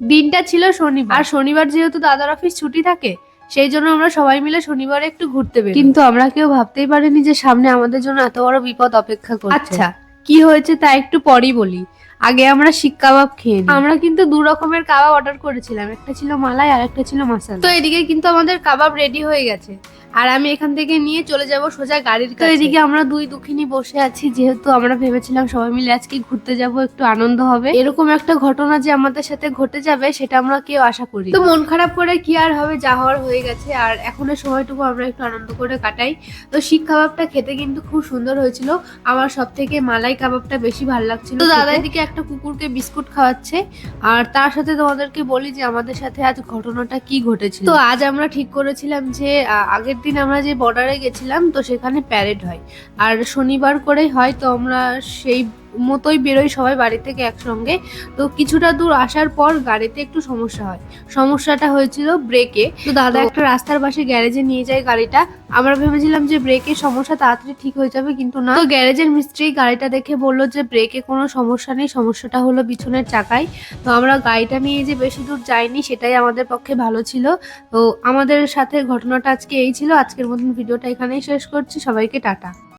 দিনটা ছিল শনিবার। আর শনিবার যেহেতু দাদার অফিস ছুটি থাকে সেই জন্য আমরা সবাই মিলে শনিবারে একটু ঘুরতে বেরোই। কিন্তু আমরা কেউ ভাবতেই পারিনি যে সামনে আমাদের জন্য এত বড় বিপদ অপেক্ষা করছে। আচ্ছা কি হয়েছে তা একটু পরেই বলি। আগে আমরা শিক কাবাব খেয়ে আমরা কিন্তু দু রকমের কাবাব অর্ডার করেছিলাম একটা ছিল মালাই আর একটা ছিল মাসালা। তো এদিকে কিন্তু আমাদের কাবাব রেডি হয়ে গেছে। আর আমি এখান থেকে নিয়ে চলে যাব সোজা গাড়ির কাছে এদিকে আমরা দুই দুঃখিনী বসে আছি যেহেতু আমরা ভেবেছিলাম সবাই মিলে আজকে ঘুরতে যাব একটু আনন্দ হবে। এরকম একটা ঘটনা যে আমাদের সাথে ঘটে যাবে সেটা আমরা কেউ আশা করি তো মন খারাপ করে কি আর হবে যা হওয়ার হয়ে গেছে আর এখনের সময়টুকু আমরা একটু আনন্দ করে কাটাই। তো শিক কাবাবটা খেতে কিন্তু খুব সুন্দর হয়েছিল। আমার সব থেকে মালাই কাবাবটা বেশি ভালো লাগছিল। তো দাদা এদিকে একটা কুকুরকে বিস্কুট খাওয়াচ্ছে আর তার সাথে তোমাদেরকে বলি যে আমাদের সাথে আজ ঘটনাটা কি ঘটেছিল। তো আজ আমরা ঠিক করেছিলাম যে আগের দিন আমরা যে বর্ডারে গেছিলাম, তো সেখানে প্যারেড হয়। আর শনিবার করে হয়, তো আমরা সেই মতোই বেরোই সবাই বাড়ি থেকে একসঙ্গে। তো কিছুটা দূর আসার পর গাড়িতে একটু সমস্যা হয়। সমস্যাটা হয়েছিল ব্রেকে তো দাদা একটা রাস্তার পাশে গ্যারেজে নিয়ে যায় গাড়িটা। আমরা ভেবেছিলাম যে ব্রেকের সমস্যা তাড়াতাড়ি ঠিক হয়ে যাবে কিন্তু না। তো গ্যারেজের মিস্ত্রি গাড়িটা দেখে বলল যে ব্রেকে কোনো সমস্যা নেই সমস্যাটা হলো পিছনের চাকায়। তো আমরা গাড়িটা নিয়ে যে বেশি দূর যাইনি সেটাই আমাদের পক্ষে ভালো ছিল। তো আমাদের সাথে ঘটনাটা আজকে এই ছিল। আজকের মতন ভিডিওটা এখানেই শেষ করছি। সবাইকে টাটা।